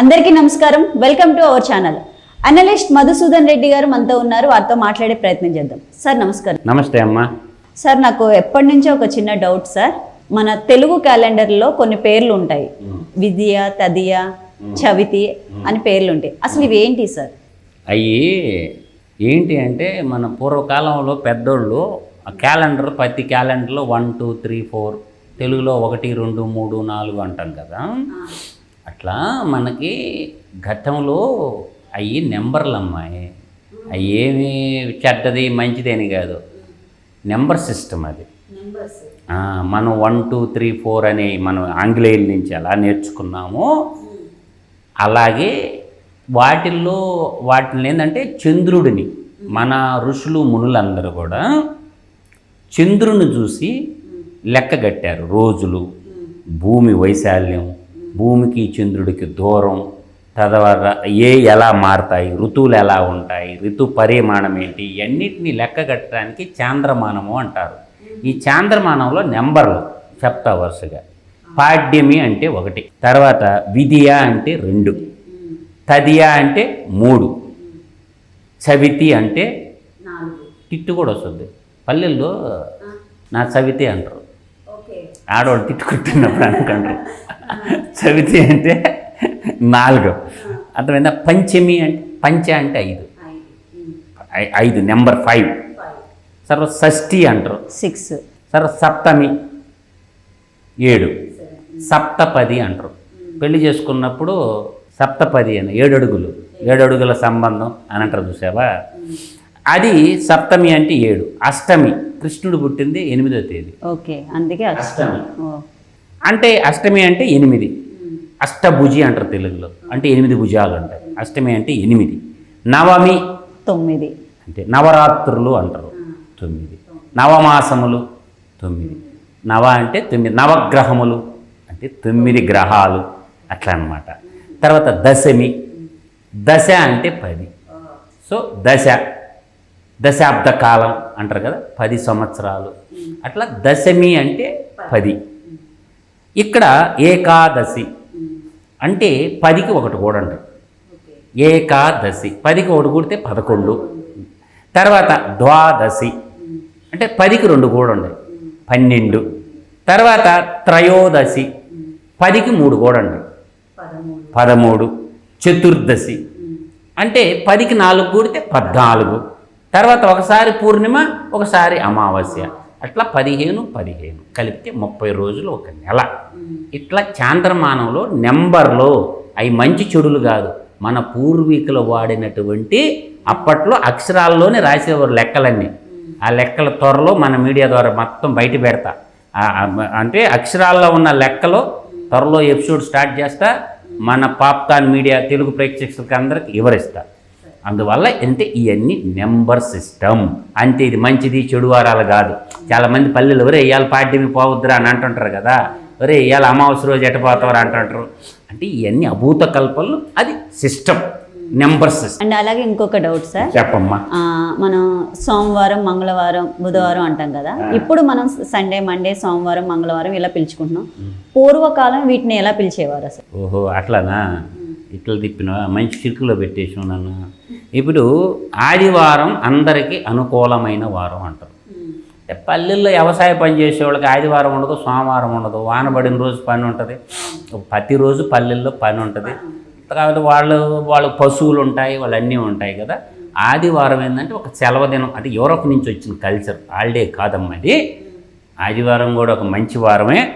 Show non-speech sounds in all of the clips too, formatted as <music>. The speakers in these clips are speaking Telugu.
అందరికీ నమస్కారం. Welcome to our channel analyst Madhusudan Reddy garu మనతో ఉన్నారు. వారితో మాట్లాడే ప్రయత్నం చేద్దాం. సార్ నమస్కారం. నమస్తే అమ్మా. సార్ నాకు ఎప్పటి నుంచో ఒక చిన్న డౌట్ సార్ మన తెలుగు క్యాలెండర్లో కొన్ని పేర్లు ఉంటాయి. విద్య తదియ చవితి అని పేర్లు ఉంటాయి. అసలు ఇవి ఏంటి సార్ అవి ఏంటి అంటే మన పూర్వకాలంలో పెద్దోళ్ళు క్యాలెండర్ ప్రతి క్యాలెండర్లో వన్ టూ త్రీ ఫోర్ తెలుగులో ఒకటి రెండు మూడు నాలుగు అంటాం కదా. అట్లా మనకి ఘట్టంలో అవి నెంబర్లు అమ్మాయి అవి ఏమి చెడ్డది మంచిది అని కాదు. నెంబర్ సిస్టమ్ అది. మనం వన్ టూ త్రీ ఫోర్ అని మనం ఆంగ్లేయుల నుంచి ఎలా నేర్చుకున్నామో అలాగే వాటిల్లో వాటిని ఏంటంటే చంద్రుడిని మన ఋషులు మునులందరూ కూడా చంద్రుని చూసి లెక్క కట్టారు రోజులు. భూమి వైశాల్యం భూమికి చంద్రుడికి దూరం. తదవర ఏ ఎలా మారతాయి ఋతువులు ఎలా ఉంటాయి ఋతు పరిమాణం ఏంటి ఇవన్నిటిని లెక్క కట్టడానికి చాంద్రమానము అంటారు. ఈ చాంద్రమానంలో నెంబర్లు చెప్తా వరుసగా. పాడ్యమి అంటే ఒకటి తర్వాత విధియ అంటే రెండు తదియ అంటే మూడు చవితి అంటే తిట్టు కూడా వస్తుంది. పల్లెల్లో నా చవితి అంటారు. ఆడవాళ్ళు తిట్టుకుంటున్నప్పుడు అనుకుంటారు. చవితి అంటే నాలుగు. అర్థమైందా? పంచమి అంటే పంచ అంటే ఐదు. ఐదు నెంబర్ ఫైవ్. సర్వ షష్ఠి అంటారు. సిక్స్. సర్వ సప్తమి ఏడు. సప్తపది అంటారు. పెళ్ళి చేసుకున్నప్పుడు సప్తపది అని ఏడు అడుగులు. ఏడు అడుగుల సంబంధం అని అంటారు చూసావా? అది సప్తమి అంటే ఏడు. అష్టమి. కృష్ణుడు పుట్టింది ఎనిమిదో తేదీ. ఓకే అందుకే అష్టమి. అంటే అష్టమి అంటే ఎనిమిది. అష్టభుజి అంటారు తెలుగులో. అంటే ఎనిమిది భుజాలు ఉంటాయి అష్టమి అంటే ఎనిమిది. నవమి తొమ్మిది. అంటే నవరాత్రులు అంటారు. తొమ్మిది. నవమాసములు తొమ్మిది. నవ అంటే తొమ్మిది. నవగ్రహములు అంటే తొమ్మిది గ్రహాలు అట్లా అన్నమాట. తర్వాత దశమి. దశ అంటే పది. సో దశ. దశాబ్ద కాలం అంటారు కదా. పది సంవత్సరాలు. అట్లా దశమి అంటే పది. ఇక్కడ ఏకాదశి. అంటే పదికి ఒకటి కూడా ఏకాదశి. పదికి ఒకటి కూడితే పదకొండు. తర్వాత ద్వాదశి. అంటే పదికి రెండు కూడా పన్నెండు. తర్వాత త్రయోదశి. పదికి మూడు కూడా పదమూడు. చతుర్దశి. అంటే పదికి నాలుగు కూడితే పద్నాలుగు. తర్వాత ఒకసారి పూర్ణిమ ఒకసారి అమావాస్య. అట్లా పదిహేను పదిహేను. కలిపితే ముప్పై రోజులు ఒక నెల. ఇట్లా చాంద్రమానంలో నెంబర్లో అవి మంచి చెడులు కాదు. మన పూర్వీకులు వాడినటువంటి అప్పట్లో అక్షరాల్లోనే రాసేవారు లెక్కలన్నీ. ఆ లెక్కల త్వరలో మన మీడియా ద్వారా మొత్తం బయట పెడతా. అంటే అక్షరాల్లో ఉన్న లెక్కలో త్వరలో ఎపిసోడ్ స్టార్ట్ చేస్తా. మన పాప్కార్న్ మీడియా తెలుగు ప్రేక్షకులకి అందరికి వివరిస్తా. అందువల్ల అంటే ఇవన్నీ నెంబర్ సిస్టమ్ అంతే ఇది మంచిది చెడు వారాలు కాదు. చాలామంది పల్లెలు ఒరే ఇవాళ పాడ్యమి పోవద్దురా అని అంటుంటారు కదా. ఒరే ఇవాళ అమావాస్య రోజు ఎట్టపోతారు అంటుంటారు. అంటే ఇవన్నీ అభూత కల్పనలు. అది సిస్టమ్ నెంబర్ సిస్టమ్ అండ్ అలాగే ఇంకొక డౌట్ సార్. చెప్పమ్మా. మనం సోమవారం మంగళవారం బుధవారం అంటాం కదా. ఇప్పుడు మనం సండే మండే సోమవారం మంగళవారం ఇలా పిలుచుకుంటున్నాం. పూర్వకాలం వీటిని ఎలా పిలిచేవారు అసలు? ఓహో అట్లానా? ఇట్లా తిప్పినవా? మంచి చిరుకులో పెట్టేసావు నన్ను. ఇప్పుడు ఆదివారం అందరికీ అనుకూలమైన వారం అంటారు. అంటే పల్లెల్లో వ్యవసాయ పని చేసే వాళ్ళకి ఆదివారం ఉండదు సోమవారం ఉండదు. వానబడిన రోజు పని ఉంటుంది. ప్రతిరోజు పల్లెల్లో పని ఉంటుంది. కాబట్టి వాళ్ళు వాళ్ళ పశువులు ఉంటాయి వాళ్ళు అన్నీ ఉంటాయి కదా. ఆదివారం ఏంటంటే ఒక సెలవు దినం. అంటే యూరోప్ నుంచి వచ్చిన కల్చర్. హాలిడే కాదమ్మా అది. ఆదివారం కూడా ఒక మంచి వారమే.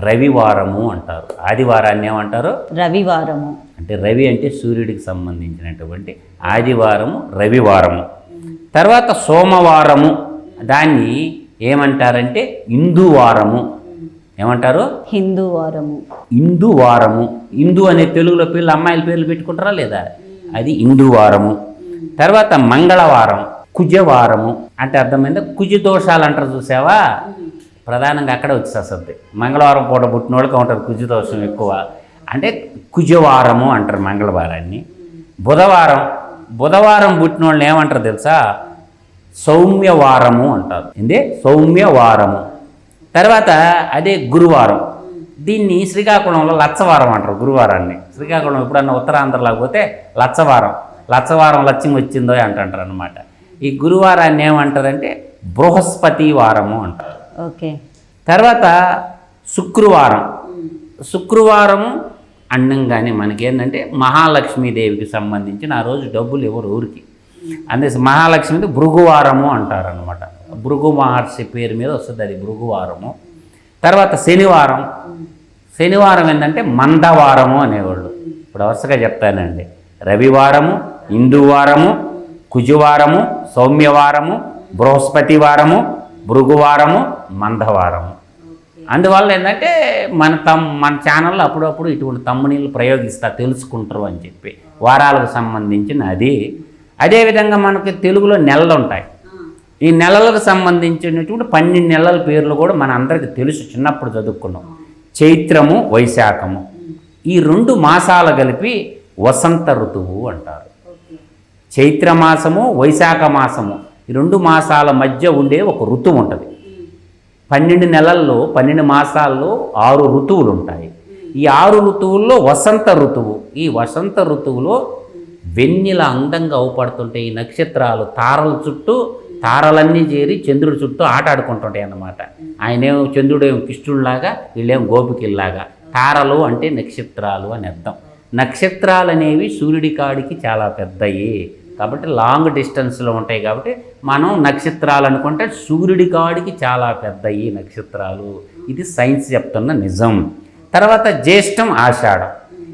రవివారము అంటారు. ఆదివారాన్ని ఏమంటారు? రవివారము. అంటే రవి అంటే సూర్యుడికి సంబంధించినటువంటి ఆదివారము రవివారము. తర్వాత సోమవారము. దాన్ని ఏమంటారంటే ఇందువారము ఏమంటారు? హిందూ వారము ఇందు వారము ఇందు అనే తెలుగులో పిల్లలు అమ్మాయిల పేర్లు పెట్టుకుంటారా లేదా? అది ఇందు వారము తర్వాత మంగళవారం కుజవారము. అంటే అర్థమైందా? కుజ దోషాలు అంటారు చూసావా? ప్రధానంగా అక్కడ వచ్చేస్తుంది మంగళవారం పూట పుట్టిన వాళ్ళకి ఉంటారు కుజదోషం ఎక్కువ. అంటే కుజవారము అంటారు మంగళవారాన్ని. బుధవారం బుధవారం పుట్టిన వాళ్ళని ఏమంటారు తెలుసా? సౌమ్యవారము అంటారు. ఏంది? సౌమ్యవారము. తర్వాత అదే గురువారం. దీన్ని శ్రీకాకుళంలో లచ్చవారం అంటారు గురువారాన్ని. శ్రీకాకుళం ఎప్పుడన్నా ఉత్తరాంధ్రలోకి పోతే లచ్చవారం. లచ్చవారం లక్ష్యం వచ్చిందో అంటుంటారు అనమాట ఈ గురువారాన్ని ఏమంటారంటే బృహస్పతి వారము అంటారు. ఓకే. తర్వాత శుక్రవారం. శుక్రవారము అండంగానే మనకేంటంటే మహాలక్ష్మీదేవికి సంబంధించిన ఆ రోజు డబ్బులు ఎవరు ఊరికి. అందుకే మహాలక్ష్మిది భృగువారము అంటారనమాట భృగు మహర్షి పేరు మీద వస్తుంది అది భృగువారము. తర్వాత శనివారం. శనివారం ఏంటంటే మందవారము అనేవాళ్ళు. ఇప్పుడు వరుసగా చెప్తానండి. రవివారము ఇందువారము కుజువారము సౌమ్యవారము బృహస్పతి వారము భృగువారము మందవారము. అందువల్ల ఏంటంటే మన తమ్ మన ఛానల్లో అప్పుడప్పుడు ఇటువంటి తమ్మునీళ్ళు ప్రయోగిస్తా తెలుసుకుంటారు అని చెప్పి వారాలకు సంబంధించిన అది. అదేవిధంగా మనకి తెలుగులో నెలలు ఉంటాయి. ఈ నెలలకు సంబంధించినటువంటి పన్నెండు నెలల పేర్లు కూడా మన అందరికీ తెలుసు. చిన్నప్పుడు చదువుకున్నాం. చైత్రము వైశాఖము. ఈ రెండు మాసాలు కలిపి వసంత ఋతువు అంటారు. చైత్ర మాసము వైశాఖ మాసము. ఈ రెండు మాసాల మధ్య ఉండే ఒక ఋతువు ఉంటుంది. పన్నెండు నెలల్లో పన్నెండు మాసాల్లో ఆరు ఋతువులు ఉంటాయి ఈ ఆరు ఋతువుల్లో వసంత ఋతువు ఈ వసంత ఋతువులో వెన్నెల అందంగా అవుపడుతుంటే ఈ నక్షత్రాలు తారల చుట్టూ తారలన్నీ చేరి చంద్రుడి చుట్టూ ఆట ఆడుకుంటుంటాయి అన్నమాట. ఆయనేమో చంద్రుడేమో కృష్ణుడిలాగా వీళ్ళేం గోపికిల్లాగా. తారలు అంటే నక్షత్రాలు అని అర్థం. నక్షత్రాలు అనేవి సూర్యుడి కాడికి చాలా పెద్దయి. కాబట్టి లాంగ్ డిస్టెన్స్లో ఉంటాయి కాబట్టి మనం నక్షత్రాలు అనుకుంటే సూర్యుడి కాడికి చాలా పెద్దయి నక్షత్రాలు. ఇది సైన్స్ చెప్తున్న నిజం. తర్వాత జ్యేష్టం ఆషాఢం.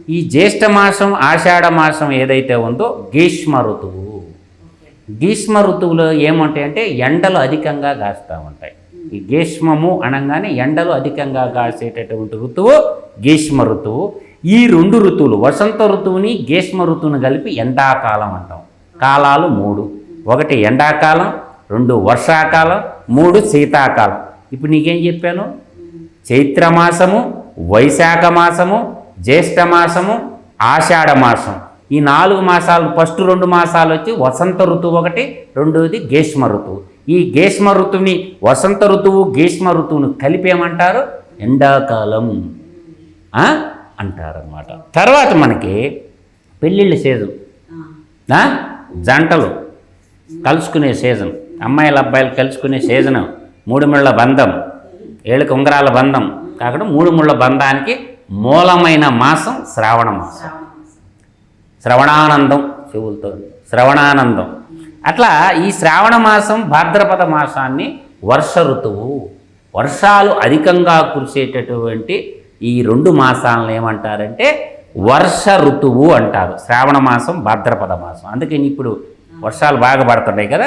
ఈ జ్యేష్ఠ మాసం ఆషాఢ మాసం ఏదైతే ఉందో గ్రీష్మ ఋతువు. గ్రీష్మ ఋతువులో ఏముంటాయంటే ఎండలు అధికంగా కాస్తూ ఉంటాయి. ఈ గ్రీష్మము అనగానే ఎండలు అధికంగా కాసేటటువంటి ఋతువు గ్రీష్మ ఋతువు. ఈ రెండు ఋతువులు వసంత ఋతువుని గ్రీష్మ ఋతువుని కలిపి ఎండాకాలం అంటాం. కాలాలు మూడు. ఒకటి ఎండాకాలం రెండు వర్షాకాలం మూడు శీతాకాలం. ఇప్పుడు నీకేం చెప్పాను? చైత్రమాసము వైశాఖ మాసము జ్యేష్ఠ మాసము ఆషాఢ మాసం. ఈ నాలుగు మాసాలు ఫస్ట్ రెండు మాసాలు వచ్చి వసంత ఋతువు ఒకటి రెండోది గ్రీష్మ ఋతువు. ఈ గ్రీష్మ ఋతువుని వసంత ఋతువు గ్రీష్మ ఋతువును కలిపేమంటారు ఎండాకాలం. అంటారనమాట అంటారన్నమాట. తర్వాత మనకి పెళ్ళిళ్ళ సీజన్. జంటలు కలుసుకునే సీజన్. అమ్మాయిల అబ్బాయిలు కలుసుకునే సీజన్. మూడు ముళ్ళ బంధం. ఏళ్ళ ఉంగరాల బంధం. కాకుండా మూడు ముళ్ళ బంధానికి మూలమైన మాసం శ్రావణ మాసం. శ్రవణానందం చెవులతో. శ్రవణానందం. అట్లా ఈ శ్రావణ మాసం భాద్రపద మాసాన్ని వర్ష ఋతువు. వర్షాలు అధికంగా కురిసేటటువంటి ఈ రెండు మాసాలను ఏమంటారంటే వర్ష ఋతువు అంటారు. శ్రావణ మాసం భాద్రపద మాసం. అందుకని ఇప్పుడు వర్షాలు బాగా పడుతున్నాయి కదా.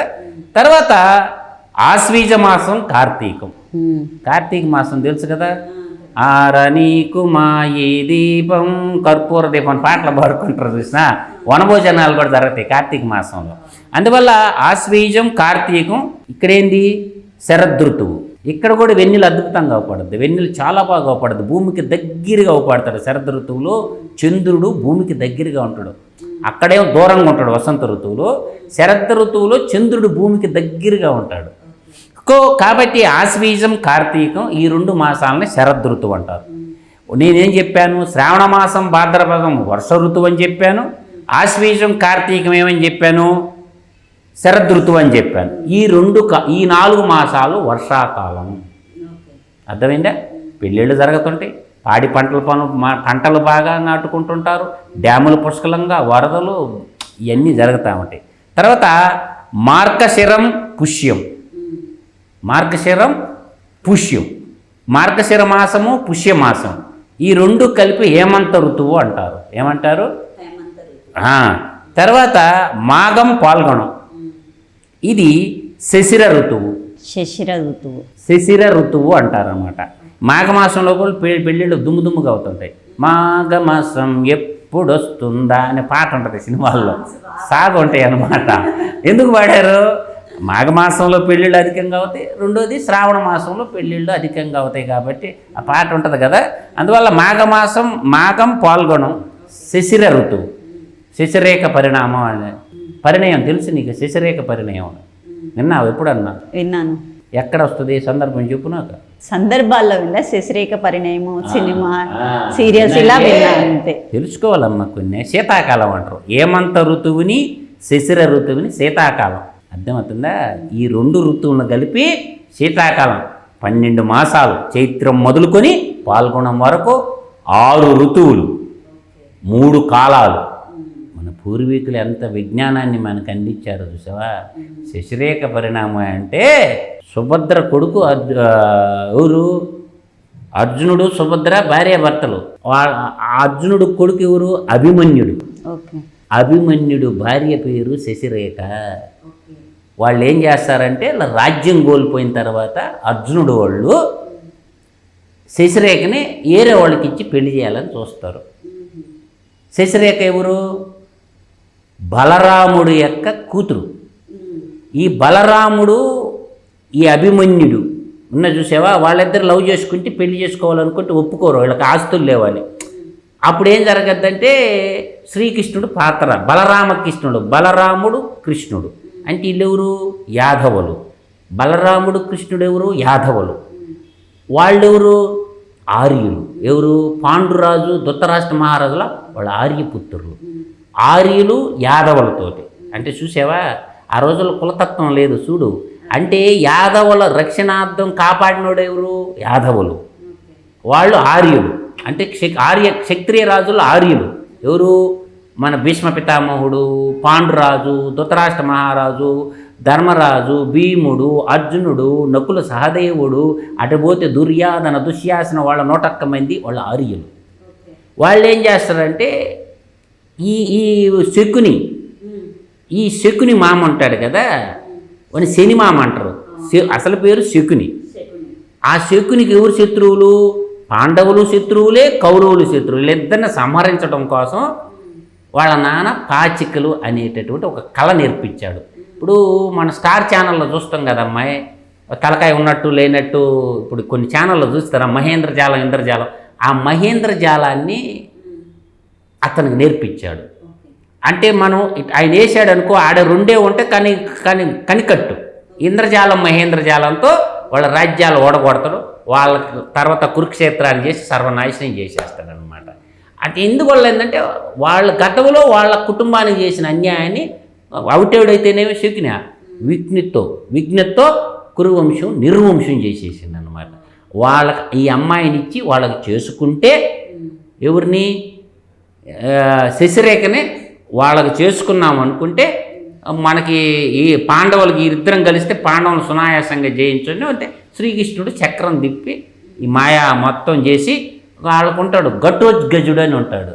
తర్వాత ఆశ్వీజ మాసం కార్తీకం. కార్తీక మాసం తెలుసు కదా? ఆర నీకు మా ఈ దీపం కర్పూర దీపం పాటలు పాడుకుంటారు చూసిన? వనభోజనాలు కూడా జరుగుతాయి కార్తీక మాసంలో. అందువల్ల ఆశ్వీజం కార్తీకం ఇక్కడేంది? శరదృతువు ఇక్కడ కూడా వెన్నెలు అద్భుతంగా అవపడుద్ది. వెన్నెలు చాలా బాగా అవపడుద్ది. భూమికి దగ్గరగా అవపడతాడు. శరద్ ఋతువులో చంద్రుడు భూమికి దగ్గరగా ఉంటాడు. అక్కడే దూరంగా ఉంటాడు వసంత ఋతువులో. శరద్ ఋతువులో చంద్రుడు భూమికి దగ్గరగా ఉంటాడు. కో కాబట్టి ఆశ్వీజం కార్తీకం ఈ రెండు మాసాలని శరద్ ఋతువు అంటారు. నేనేం చెప్పాను? శ్రావణ మాసం భాద్రపదం వర్ష ఋతువు అని చెప్పాను. ఆశ్వీజం కార్తీకం ఏమని చెప్పాను? శరద్ ఋతువు అని చెప్పాను. ఈ రెండు ఈ నాలుగు మాసాలు వర్షాకాలం. అర్థమైందా? పెళ్ళిళ్ళు జరుగుతుంటాయి. పాడి పంటల పనులు మా పంటలు బాగా నాటుకుంటుంటారు. డ్యాములు పుష్కలంగా వరదలు ఇవన్నీ జరుగుతూ ఉంటాయి. తర్వాత మార్గశిరం పుష్యం. మార్గశిరం పుష్యం. మార్గశిర మాసము పుష్యమాసం. ఈ రెండు కలిపి హేమంత ఋతువు అంటారు. ఏమంటారు? తర్వాత మాఘం పాల్గొనం. ఇది శశిర ఋతువు. శశిర ఋతువు. శిశిర ఋతువు అంటారనమాట మాఘమాసంలో కూడా పె- పెళ్ళిళ్ళు దుమ్ము దుమ్ముగా అవుతుంటాయి. మాఘమాసం ఎప్పుడు వస్తుందా అనే పాట ఉంటుంది సినిమాల్లో. సాగు ఉంటాయి అన్నమాట. ఎందుకు పాడారు? మాఘమాసంలో పెళ్ళిళ్ళు అధికంగా అవుతాయి. రెండోది శ్రావణ మాసంలో పెళ్ళిళ్ళు అధికంగా అవుతాయి కాబట్టి ఆ పాట ఉంటుంది కదా. అందువల్ల మాఘమాసం మాఘం పాల్గొనం శిశిర ఋతువు. శశిరేఖ పరిణామం అనే పరిణయం తెలుసు నీకు శశిరేఖ పరిణయం విన్నావు ఎప్పుడన్నా? విన్నాను. ఎక్కడ వస్తుంది సందర్భం చెప్పు నాకు సందర్భాల్లో విన్నా శశిరేఖ పరిణయము సినిమా సీరియల్స్ ఇలా విన్నా అంతే. తెలుసుకోవాలమ్మా కొన్ని. శీతాకాలం అంటారు. ఏమంత ఋతువుని? శిశిర ఋతువుని శీతాకాలం. అర్థమవుతుందా? ఈ రెండు ఋతువులను కలిపి శీతాకాలం. పన్నెండు మాసాలు చైత్రం మొదలుకొని పాల్గొనం వరకు ఆరు ఋతువులు. మూడు కాలాలు. పూర్వీకులు ఎంత విజ్ఞానాన్ని మనకు అందించారో చూసావా? శశిరేఖ పరిణామం అంటే సుభద్ర కొడుకు ఎవరు? అర్జునుడు సుభద్ర భార్యాభర్తలు వాళ్ళ ఆ అర్జునుడు కొడుకు ఎవరు? అభిమన్యుడు. అభిమన్యుడు భార్య పేరు శశిరేఖ. వాళ్ళు ఏం చేస్తారంటే ఇలా రాజ్యం కోల్పోయిన తర్వాత అర్జునుడు వాళ్ళు శశిరేఖని ఏరే వాళ్ళకి ఇచ్చి పెళ్ళి చేయాలని చూస్తారు. శశిరేఖ ఎవరు? బలరాముడు యొక్క కూతురు. ఈ బలరాముడు ఈ అభిమన్యుడు ఉన్న చూసావా? వాళ్ళిద్దరు లవ్ చేసుకుంటే పెళ్ళి చేసుకోవాలనుకుంటే ఒప్పుకోరు. వీళ్ళకి ఆస్తులు లేవాలి. అప్పుడు ఏం జరగద్దంటే శ్రీకృష్ణుడు పాత్ర బలరామకృష్ణుడు బలరాముడు కృష్ణుడు. అంటే వీళ్ళెవరు? యాదవులు. బలరాముడు కృష్ణుడు ఎవరు? యాదవులు. వాళ్ళెవరు? ఆర్యులు. ఎవరు? పాండురాజు దుత్తరాష్ట్ర మహారాజుల వాళ్ళ ఆర్యపుత్రులు. ఆర్యులు యాదవులతోటి. అంటే చూసావా? ఆ రోజుల్లో కులతత్వం లేదు చూడు. అంటే యాదవుల రక్షణార్థం కాపాడినోడు ఎవరు? యాదవులు. వాళ్ళు ఆర్యులు. అంటే క్ష- ఆర్య క్షత్రియ రాజులు ఆర్యులు. ఎవరు? మన భీష్మ పితామహుడు పాండురాజు ధృతరాష్ట్ర మహారాజు ధర్మరాజు భీముడు అర్జునుడు నకుల సహదేవుడు అటుపోతే దుర్యాధన దుశ్యాసన వాళ్ళ నూటొక్క మంది వాళ్ళ ఆర్యులు. వాళ్ళు ఏం చేస్తారంటే ఈ ఈ శకుని ఈ శకుని మామ ఉంటాడు కదా? వాని శని మామ అంటారు. శ- అసలు పేరు శకుని. ఆ శకునికి ఎవరు శత్రువులు? పాండవులు శత్రువులే కౌరవులు శత్రువులు. ఇద్దరిని సంహరించడం కోసం వాళ్ళ నాన్న పాచికలు అనేటటువంటి ఒక కళ నేర్పించాడు. ఇప్పుడు మన స్టార్ ఛానల్లో చూస్తాం కదా అమ్మాయి. తలకాయ ఉన్నట్టు లేనట్టు ఇప్పుడు కొన్ని ఛానల్లో చూస్తారా? మహేంద్ర జాలం ఇంద్రజాలం. ఆ మహేంద్ర జాలాన్ని అతనికి నేర్పించాడు. అంటే మనం ఆయన వేసాడు అనుకో ఆడ రెండే ఉంటే కని కని కనికట్టు. ఇంద్రజాలం మహేంద్రజాలంతో వాళ్ళ రాజ్యాలు ఓడగొడతాడు వాళ్ళకి తర్వాత కురుక్షేత్రాన్ని చేసి సర్వనాశనం చేసేస్తాడు అనమాట అది ఎందువల్ల ఏంటంటే వాళ్ళ గతంలో వాళ్ళ కుటుంబానికి చేసిన అన్యాయాన్ని అవుటేవుడైతేనేమి శకున విఘ్నితో విఘ్నతో కురువంశం నిర్వంశం చేసేసింది అనమాట వాళ్ళకి ఈ అమ్మాయిని ఇచ్చి వాళ్ళకి చేసుకుంటే ఎవరిని? శశిరేఖని వాళ్ళకి చేసుకున్నాం అనుకుంటే మనకి ఈ పాండవులకి ఇద్దరం కలిస్తే పాండవులు సునాయాసంగా జయించండి అంటే శ్రీకృష్ణుడు చక్రం తిప్పి ఈ మాయా మొత్తం చేసి వాళ్ళకు ఉంటాడు ఘటోజ్గజుడు అని ఉంటాడు.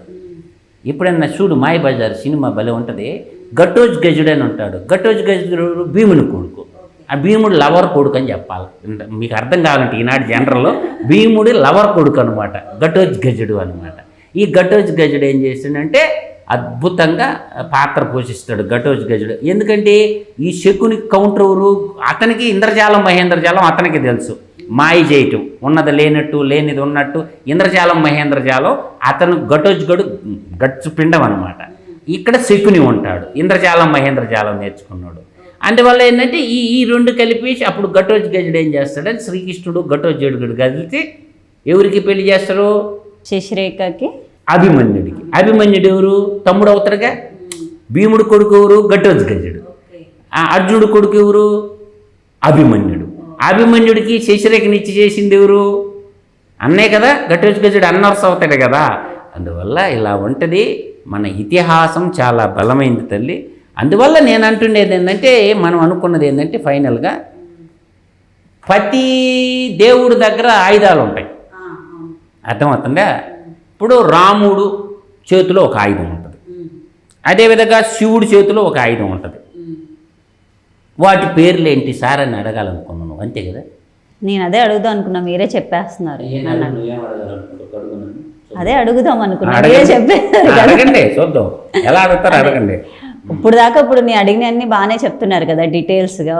ఎప్పుడన్నా చూడు మాయబజార్ సినిమా భలే ఉంటుంది. ఘటోజ్గజుడు అని ఉంటాడు. ఘటోజ్గజుడు భీముని కొడుకు. ఆ భీముడు లవర్ కొడుకు అని చెప్పాలి. మీకు అర్థం కావాలంటే ఈనాడు జనరల్లో భీముడి లవర్ కొడుకు అనమాట ఘటోజ్గజుడు అనమాట ఈ ఘటోజ్ గజుడు ఏం చేసిండంటే అద్భుతంగా పాత్ర పోషిస్తాడు ఘటోజ్ గజుడు. ఎందుకంటే ఈ శకుని కౌంటర్ అతనికి ఇంద్రజాలం మహేంద్రజాలం అతనికి తెలుసు. మాయ చేయటం ఉన్నది లేనట్టు లేనిది ఉన్నట్టు ఇంద్రజాలం మహేంద్రజాలం అతను ఘటోజ్గడు గట్సు పిండం అనమాట ఇక్కడ శకుని ఉంటాడు. ఇంద్రజాలం మహేంద్రజాలం నేర్చుకున్నాడు. అందువల్ల ఏంటంటే ఈ ఈ రెండు కలిపి అప్పుడు ఘటోజ్ గజుడు ఏం చేస్తాడని శ్రీకృష్ణుడు ఘటోజ్జుడు కదిలితే ఎవరికి పెళ్ళి చేస్తారు శశిరేఖకి? అభిమన్యుడికి. అభిమన్యుడు ఎవరు? తమ్ముడు అవుతారుగా భీముడు కొడుకు ఎవరు? ఘటోజ్ గజుడు. ఆ అర్జునుడు కొడుకు ఎవరు? అభిమన్యుడు. అభిమన్యుడికి శశిరేఖనిచ్చి చేసింది ఎవరు? అన్నే కదా ఘటోజ్ గజుడు అన్నర్స్ అవుతాడు కదా. అందువల్ల ఇలా ఉంటుంది. మన ఇతిహాసం చాలా బలమైంది తల్లి. అందువల్ల నేను అంటుండేది ఏంటంటే మనం అనుకున్నది ఏంటంటే ఫైనల్గా ప్రతి దేవుడి దగ్గర ఆయుధాలు ఉంటాయి. అర్థమవుతుందా? ఇప్పుడు రాముడు చేతిలో ఒక ఆయుధం ఉంటుంది. అదేవిధంగా శివుడి చేతిలో ఒక ఆయుధం ఉంటుంది. వాటి పేర్లు ఏంటి సార్ అని అడగాలనుకున్నాను. అంతే కదా? నేను అదే అడుగుదాం అనుకున్నా మీరే చెప్పేస్తున్నారు. అదే అడుగుదాం అనుకున్నా మీరే అడగండి. చెప్పేస్తారు కదా. అడగండి చూద్దాం. ఎలా అడుగుతారు అడగండి. ఇప్పుడు దాకా ఇప్పుడు నేను అడిగినవన్నీ బాగానే చెప్తున్నారు కదా డీటెయిల్స్గా.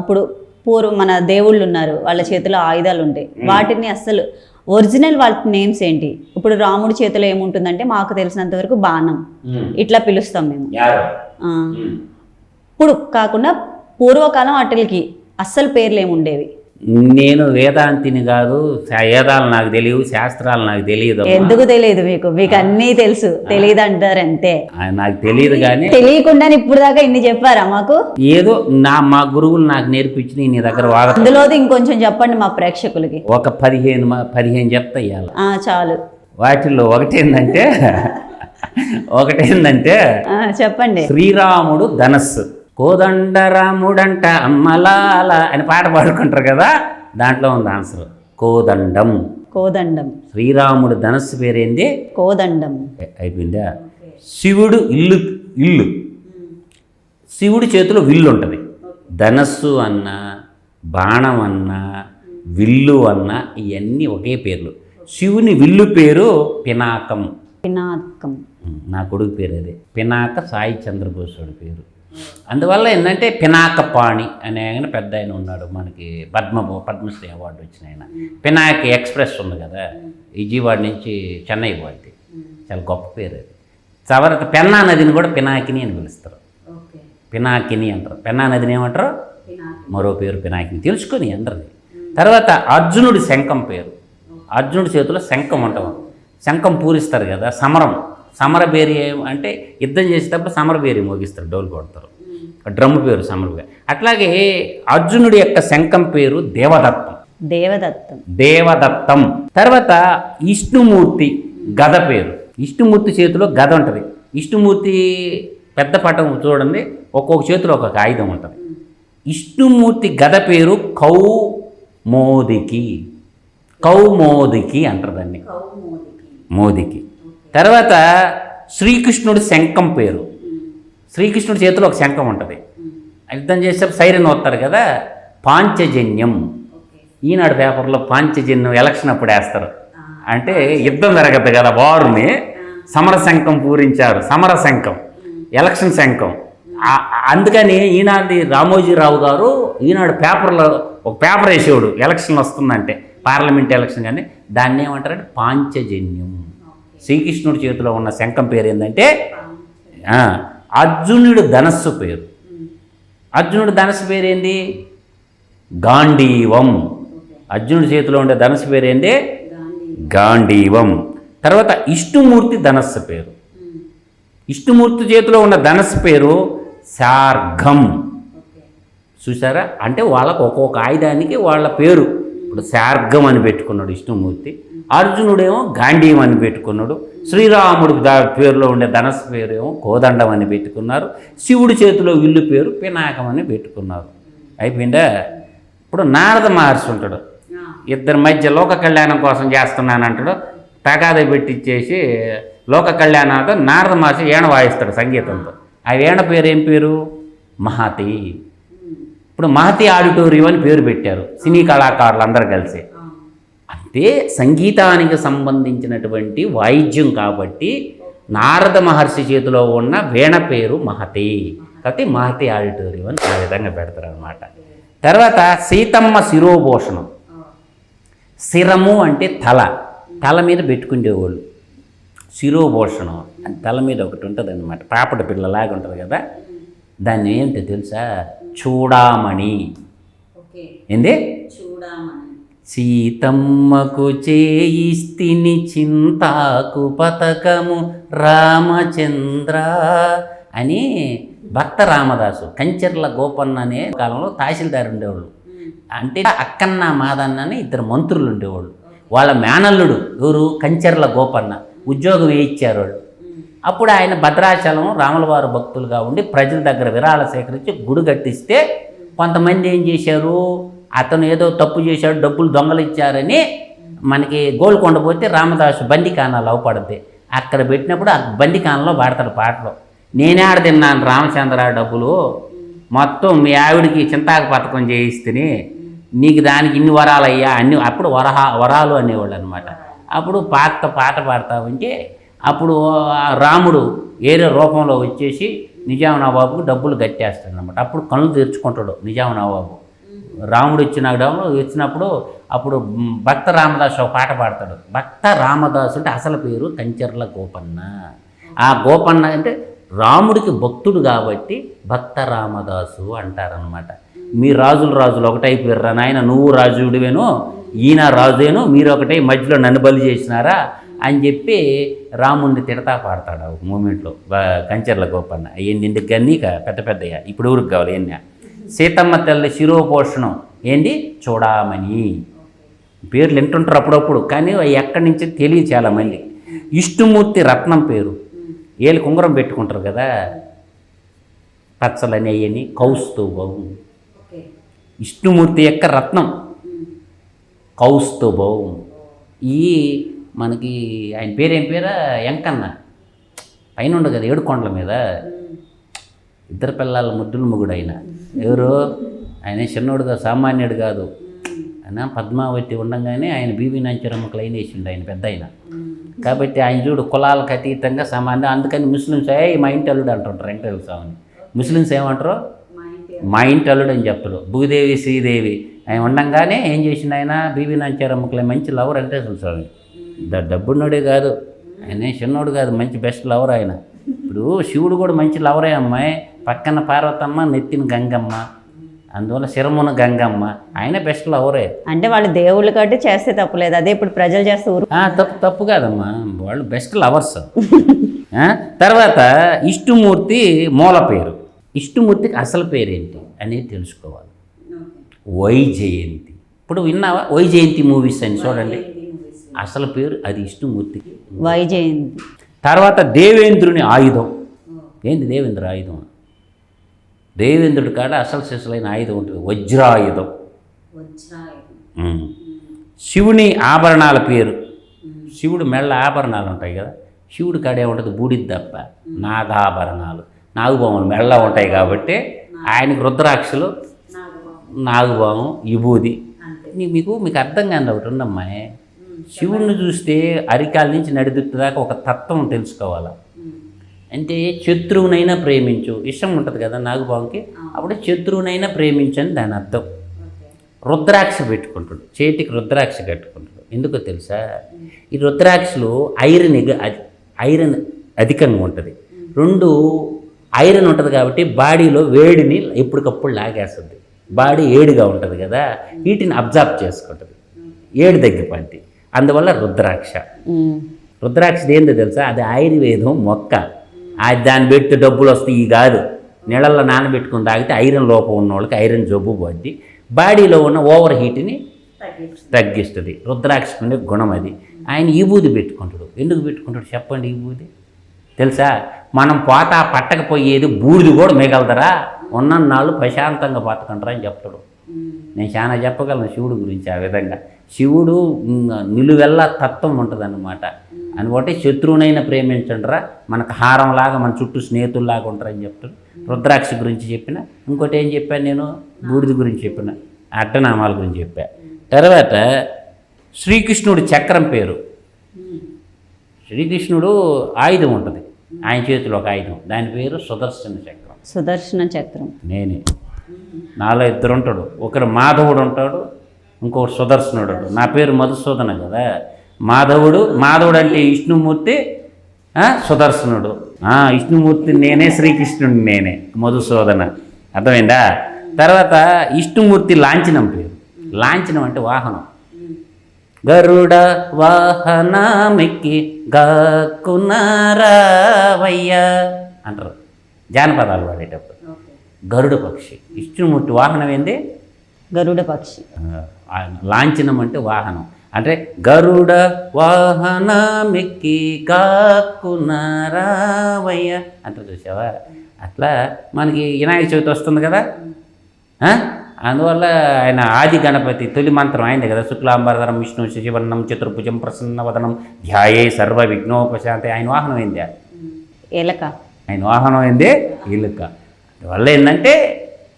ఇప్పుడు పూర్వం మన దేవుళ్ళు ఉన్నారు వాళ్ళ చేతిలో ఆయుధాలు ఉంటాయి. వాటిని అస్సలు ఒరిజినల్ వాటి నేమ్స్ ఏంటి? ఇప్పుడు రాముడి చేతిలో ఏముంటుందంటే మాకు తెలిసినంత వరకు బాణం. ఇట్లా పిలుస్తాం మేము. ఇప్పుడు కాకుండా పూర్వకాలం వాటికి అస్సలు పేర్లు ఏముండేవి నేను వేదాంతిని కాదు వేదాలు నాకు తెలియవు శాస్త్రాలు నాకు తెలియదు ఎందుకు తెలియదు మీకు? మీకు అన్నీ తెలుసు. తెలియదు అంటారు అంతే నాకు తెలియదు కానీ తెలియకుండా ఇప్పుడు దాకా ఇన్ని చెప్పారా మాకు? ఏదో నా మా గురువులు నాకు నేర్పించి నీ దగ్గర వాగ అందులోది ఇంకొంచెం చెప్పండి మా ప్రేక్షకులకి. ఒక పదిహేను పదిహేను చెప్తా ఇవాళ ఆ చాలు. వాటిల్లో ఒకటేందంటే <laughs> ఒకటేందంటే ఆ, చెప్పండి. శ్రీరాముడు ధనస్సు. కోదండ రాముడంట అమ్మలాల అని పాట పాడుకుంటారు కదా దాంట్లో ఉంది ఆన్సర్ కోదండం. కోదండం. శ్రీరాముడు ధనస్సు పేరేంది? కోదండం. అయి- అయిపోయిందా? శివుడు ఇల్లు ఇల్లు. శివుడి చేతిలో విల్లు ఉంటుంది. ధనస్సు అన్న బాణం అన్న విల్లు అన్న ఇవన్నీ ఒకే పేర్లు. శివుని విల్లు పేరు పినాకం. పినాకం. నా కొడుకు పేరు అదే. పినాక సాయి చంద్రబోసుడి పేరు. అందువల్ల ఏంటంటే పినాకపాణి అనే ఆయన పెద్ద ఆయన ఉన్నాడు. మనకి పద్మ పద్మశ్రీ అవార్డు వచ్చిన ఆయన. పినాక ఎక్స్ప్రెస్ ఉంది కదా. విజయవాడ నుంచి చెన్నై పోద్ది చాలా గొప్ప పేరు అది. తర్వాత పెన్నా నదిని కూడా పినాకిని అని పిలుస్తారు. పినాకిని అంటారు. పెన్నా నదిని ఏమంటారు? మరో పేరు పినాకిని. తెలుసుకొని అందరిది తర్వాత అర్జునుడి శంఖం పేరు. అర్జునుడి చేతిలో శంఖం ఉంటాం శంఖం పూరిస్తారు కదా సమరం. సమర బేరి అంటే యుద్ధం చేసేటప్పుడు సమర బేరి మోగిస్తారు డోలు కొడతారు. డ్రమ్ము పేరు సమర బేరి అట్లాగే అర్జునుడి యొక్క శంఖం పేరు దేవదత్తం. దేవదత్తం. దేవదత్తం. తర్వాత విష్ణుమూర్తి గద పేరు. విష్ణుమూర్తి చేతిలో గద ఉంటుంది. విష్ణుమూర్తి పెద్ద పటం చూడండి ఒక్కొక్క చేతిలో ఒక్కొక్క ఆయుధం ఉంటుంది. విష్ణుమూర్తి గద పేరు కౌమోదికి కౌమోదికి అంటారు దాన్ని. మోదికి. తర్వాత శ్రీకృష్ణుడి శంఖం పేరు. శ్రీకృష్ణుడి చేతిలో ఒక శంఖం ఉంటుంది. యుద్ధం చేసేటప్పుడు సైరన్ వస్తారు కదా పాంచజన్యం. ఈనాడు పేపర్లో పాంచజన్యం ఎలక్షన్ అప్పుడు వేస్తారు. అంటే యుద్ధం జరగద్దు కదా వారుని. సమర శంఖం పూరించారు. సమర శంఖం. ఎలక్షన్ శంఖం. అందుకని ఈనాడు రామోజీరావు గారు ఈనాడు పేపర్లో ఒక పేపర్ వేసేవాడు. ఎలక్షన్ వస్తుందంటే పార్లమెంట్ ఎలక్షన్ కానీ దాన్ని ఏమంటారంటే పాంచజన్యం. శ్రీకృష్ణుడి చేతిలో ఉన్న శంఖం పేరు ఏంటంటే అర్జునుడు ధనస్సు పేరు. అర్జునుడు ధనస్సు పేరేంది గాంధీవం. అర్జునుడి చేతిలో ఉండే ధనస్సు పేరేంది గాంధీవం. తర్వాత ఇష్టుమూర్తి ధనస్సు పేరు. ఇష్టుమూర్తి చేతిలో ఉన్న ధనస్సు పేరు శార్ఘం. చూసారా? అంటే వాళ్ళకు ఒక్కొక్క ఆయుధానికి వాళ్ళ పేరు. ఇప్పుడు శార్ఘం అని పెట్టుకున్నాడు ఇష్ణుమూర్తి అర్జునుడేమో గాంధీయం అని పెట్టుకున్నాడు శ్రీరాముడు దా పేరులో ఉండే ధనస్సు పేరు ఏమో కోదండం అని పెట్టుకున్నారు శివుడి చేతిలో విల్లు పేరు పినాకం అని పెట్టుకున్నారు. అయిపోయిందా? ఇప్పుడు నారద మహర్షి ఉంటాడు ఇద్దరి మధ్య లోక కళ్యాణం కోసం చేస్తున్నానంటాడు తగాద పెట్టించేసి లోక కళ్యాణాలతో నారద మహర్షి వీణ వాయిస్తాడు సంగీతంతో. ఆ వీణ పేరు ఏం పేరు? మహతి. ఇప్పుడు మహతి ఆడిటోరియం అని పేరు పెట్టారు సినీ కళాకారులు అందరూ కలిసి. అంటే సంగీతానికి సంబంధించినటువంటి వాయిద్యం కాబట్టి నారద మహర్షి చేతిలో ఉన్న వీణ పేరు మహతి. కాబట్టి మహతి ఆడిటోరియం అని ఆ విధంగా పెడతారు అనమాట తర్వాత సీతమ్మ శిరోభూషణం. శిరము అంటే తల. తల మీద పెట్టుకునేవాళ్ళు శిరోభూషణం. అని తల మీద ఒకటి ఉంటుంది అనమాట పాపడ పిల్లలాగా ఉంటుంది కదా. దాన్ని ఏంటో తెలుసా? చూడామణి. ఏంది? సీతమ్మకు చేయిస్తిని చింతాకు పతకము రామచంద్ర అని భక్త రామదాసు కంచెర్ల గోపన్న అనే కాలంలో తహసీల్దారు ఉండేవాళ్ళు. అంటే అక్కన్న మాదన్న అని ఇద్దరు మంత్రులు ఉండేవాళ్ళు. వాళ్ళ మేనల్లుడు ఎవరు? కంచెర్ల గోపన్న. ఉద్యోగం వేయించారు వాళ్ళు. అప్పుడు ఆయన భద్రాచలం రాములవారు భక్తులుగా ఉండి ప్రజల దగ్గర విరాళ సేకరించి గుడి కట్టిస్తే కొంతమంది ఏం చేశారు? అతను ఏదో తప్పు చేశాడు డబ్బులు దొంగలు ఇచ్చారని మనకి గోల్కొండ పోతే రామదాసు బండి కానాలు అవపడుద్ది. అక్కడ పెట్టినప్పుడు ఆ బండికానంలో పాడతాడు పాటలు. నేనే ఆడ తిన్నాను రామచంద్ర డబ్బులు. మొత్తం మీ ఆవిడికి చింతాకు పథకం చేయిస్తే నీకు దానికి ఇన్ని వరాలు అయ్యా అన్ని అప్పుడు వరహ వరాలు అనేవాళ్ళు అనమాట అప్పుడు పాత పాట పాడతా ఉంటే అప్పుడు రాముడు ఏరే రూపంలో వచ్చేసి నిజాం నవాబుకు డబ్బులు కట్టేస్తాడు అనమాట అప్పుడు కళ్ళు తెరుచుకుంటాడు నిజాం నవాబు రాముడు వచ్చినాడు వచ్చినప్పుడు అప్పుడు భక్త రామదాసు ఒక పాట పాడతాడు. భక్త రామదాసు అంటే అసలు పేరు కంచెర్ల గోపన్న. ఆ గోపన్న అంటే రాముడికి భక్తుడు కాబట్టి భక్త రామదాసు అంటారనమాట మీ రాజులు రాజులు ఒకటైపోయారు నాయన నువ్వు రాజుడివేనో ఈయన రాజువేనో మీరు ఒకటే మధ్యలో నన్ను బలి చేసినారా అని చెప్పి రాముడిని తిడతా పాడతాడు ఆ మూమెంట్లో కంచెర్ల గోపన్న. అవన్నీ ఎందుకు కానీ పెద్ద పెద్దయ్య. ఇప్పుడు ఊరికి కావాలి ఎన్ని సీతమ్మ తల్లి శిరోపోషణం. ఏంటి చూడామని పేర్లు వింటుంటారు అప్పుడప్పుడు కానీ అవి ఎక్కడి నుంచి తెలియదు చాలామంది విష్ణుమూర్తి రత్నం పేరు. ఏళ్ళు కుంగరం పెట్టుకుంటారు కదా. పచ్చలని అయ్యని కౌస్తుభం. విష్ణుమూర్తి యొక్క రత్నం. కౌస్తుభం. ఈ మనకి ఆయన పేరేం పేరా? ఎంకన్న పైన ఉండదు కదా ఏడుకొండల మీద. ఇద్దరు పిల్లల ముద్దుల మొగుడు ఆయన ఎవరు? ఆయన చిన్నోడు కాదు సామాన్యుడు కాదు. ఆయన పద్మావతి ఉండగానే ఆయన బీబీ నంచరమ్మకు లైన్ వేసిండు ఆయన పెద్ద ఆయన కాబట్టి ఆయన చూడు కులాలకు అతీతంగా సామాన్య అందుకని ముస్లిమ్స్ ఏ మా ఇంటి అల్లుడు అంటుంటారు వెంకటేశ్వర స్వామిని. ముస్లిమ్స్ ఏమంటారు? మా ఇంటి అల్లుడు. అని చెప్తారు. భూదేవి శ్రీదేవి ఆయన ఉండంగానే ఏం చేసిండు ఆయన? బీబీ నంచారమ్మకులే మంచి లవర్ వెంకటేశ్వర స్వామి. ద- డబ్బున్నోడే కాదు. ఆయన చిన్నోడు కాదు మంచి బెస్ట్ లవర్ ఆయన. ఇప్పుడు శివుడు కూడా మంచి లవరే అమ్మాయి. పక్కన పార్వతమ్మ నెత్తిన గంగమ్మ అందువల్ల శిరమున గంగమ్మ. ఆయన బెస్ట్ లవరే అంటే వాళ్ళు దేవుళ్ళు కాబట్టి చేస్తే తప్పులేదు అదే ఇప్పుడు ప్రజలు చేస్తే ఊరు తప్పు తప్పు కాదమ్మా. వాళ్ళు బెస్ట్ లవర్స్ తర్వాత ఇష్టమూర్తి మూల పేరు. ఇష్టమూర్తికి అసలు పేరేంటి అనేది తెలుసుకోవాలి. వైజయంతి. ఇప్పుడు విన్నావా? వైజయంతి మూవీస్ అని చూడండి. అసలు పేరు అది ఇష్టమూర్తికి వైజయంతి. తర్వాత దేవేంద్రుని ఆయుధం. ఏంది దేవేంద్ర ఆయుధం? దేవేంద్రుడి కాడ అసలు సిసలైన ఆయుధం ఉంటుంది. వజ్రాయుధం. శివుని ఆభరణాల పేరు. శివుడు మెళ్ళ ఆభరణాలు ఉంటాయి కదా. శివుడి కాడ ఏముంటుంది బూడిద తప్ప నాగాభరణాలు. నాగుబొమ్మలు మెళ్ళ ఉంటాయి కాబట్టి ఆయనకు రుద్రాక్షలు నాగుబాము విభూది. మీకు మీకు అర్థం కాదు ఒకటి ఉందమ్మాయి. శివుణ్ణి చూస్తే అరికాల నుంచి నడిదిట్టు దాకా ఒక తత్వం తెలుసుకోవాలా? అంటే శత్రువునైనా ప్రేమించు. ఇష్టం ఉంటుంది కదా నాగుబాముకి అప్పుడు శత్రువునైనా ప్రేమించని దాని అర్థం. రుద్రాక్ష పెట్టుకుంటాడు. చేతికి రుద్రాక్ష కట్టుకుంటాడు. ఎందుకో తెలుసా? ఈ రుద్రాక్షలో ఐరన్ ఐరన్ అధికంగా ఉంటుంది. రెండు ఐరన్ ఉంటుంది కాబట్టి బాడీలో వేడిని ఎప్పటికప్పుడు లాగేస్తుంది. బాడీ ఏడుగా ఉంటుంది కదా? వీటిని అబ్జర్వ్ చేసుకుంటుంది. ఏడు దగ్గరపంటి అందువల్ల రుద్రాక్ష. రుద్రాక్ష ఏందో తెలుసా? అది ఆయుర్వేదం మొక్క. దాన్ని పెట్టి డబ్బులు వస్తాయి ఈ కాదు. నీళ్ళల్లో నానబెట్టుకుని తాగితే ఐరన్ లోపం ఉన్న వాళ్ళకి ఐరన్ జబ్బు పోద్ది. బాడీలో ఉన్న ఓవర్ హీట్ని తగ్గిస్తుంది. రుద్రాక్ష గుణం అది. ఆయన ఈబూది పెట్టుకుంటాడు. ఎందుకు పెట్టుకుంటాడు? చెప్పండి ఈబూది తెలుసా? మనం పోతా పట్టకపోయేది బూడిది కూడా మిగలదరా. ఉన్న నాళ్ళు ప్రశాంతంగా బతకంటారా అని చెప్తాడు. నేను చాలా చెప్పగలను శివుడు గురించి ఆ విధంగా. శివుడు నిలువెల్ల తత్వం ఉంటుందన్నమాట. అనుకుంటే శత్రువునైనా ప్రేమించండిరా. మనకు హారంలాగా మన చుట్టూ స్నేహితుల్లాగా ఉంటారని చెప్తాడు. రుద్రాక్ష గురించి చెప్పిన ఇంకోటి ఏం చెప్పాను నేను? బూడిద గురించి చెప్పిన అడ్డనామాల గురించి చెప్పా. తర్వాత శ్రీకృష్ణుడి చక్రం పేరు. శ్రీకృష్ణుడు ఆయుధం ఉంటుంది. ఆయన చేతిలో ఒక ఆయుధం. దాని పేరు సుదర్శన చక్రం. సుదర్శన చక్రం. నేనే. నాలో ఇద్దరు ఉంటాడు ఒకరు మాధవుడు ఉంటాడు ఇంకొకరు సుదర్శనుడు నా పేరు మధుసూదన కదా. మాధవుడు మాధవుడు అంటే విష్ణుమూర్తి సుదర్శనుడు. ఆ, విష్ణుమూర్తి నేనే శ్రీకృష్ణుడు నేనే. మధుసూదన. అర్థమైందా? తర్వాత విష్ణుమూర్తి లాంఛనం పేరు. లాంఛనం అంటే వాహనం. గరుడ వాహనమెక్కి గాక్కున్నారావయ్య అంటారు. జానపదాలు పాడేటప్పుడు గరుడ పక్షి. విష్ణుమూర్తి వాహనం ఏంది? గరుడ పక్షి. లాంఛనం అంటే వాహనం. అంటే గరుడ వాహనమెక్కి కాక్కున్నారావయ్య అంటారు చూసావా? అట్లా మనకి వినాయక చవితి వస్తుంది కదా? అందువల్ల ఆయన ఆది గణపతి తొలి మంత్రం అయింది కదా. శుక్లాంబరధరం విష్ణు శశివర్ణం చతుర్భుజం ప్రసన్నవదనం ధ్యాయే సర్వ విఘ్నోపశాంతి. ఆయన వాహనం ఏంది ఎలక ఆయన వాహనం ఏంది ఇలుక వల్ల ఏంటంటే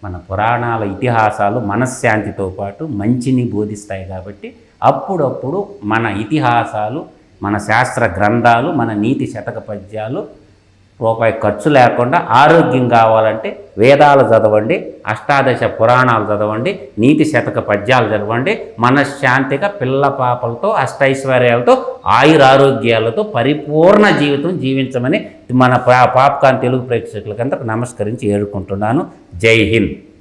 మన పురాణాల ఇతిహాసాలు మనశ్శాంతితో పాటు మంచిని బోధిస్తాయి కాబట్టి అప్పుడప్పుడు మన ఇతిహాసాలు మన శాస్త్ర గ్రంథాలు మన నీతి శతక పద్యాలు రూపాయి ఖర్చు లేకుండా ఆరోగ్యం కావాలంటే వేదాలు చదవండి అష్టాదశ పురాణాలు చదవండి నీతి శతక పద్యాలు చదవండి మనశ్శాంతిగా పిల్ల పాపలతో అష్టైశ్వర్యాలతో ఆయురారోగ్యాలతో పరిపూర్ణ జీవితం జీవించమని మన పా- పాప్కాన్ తెలుగు ప్రేక్షకులకంతా నమస్కరించి ఏడుకుంటున్నాను. జై హింద్.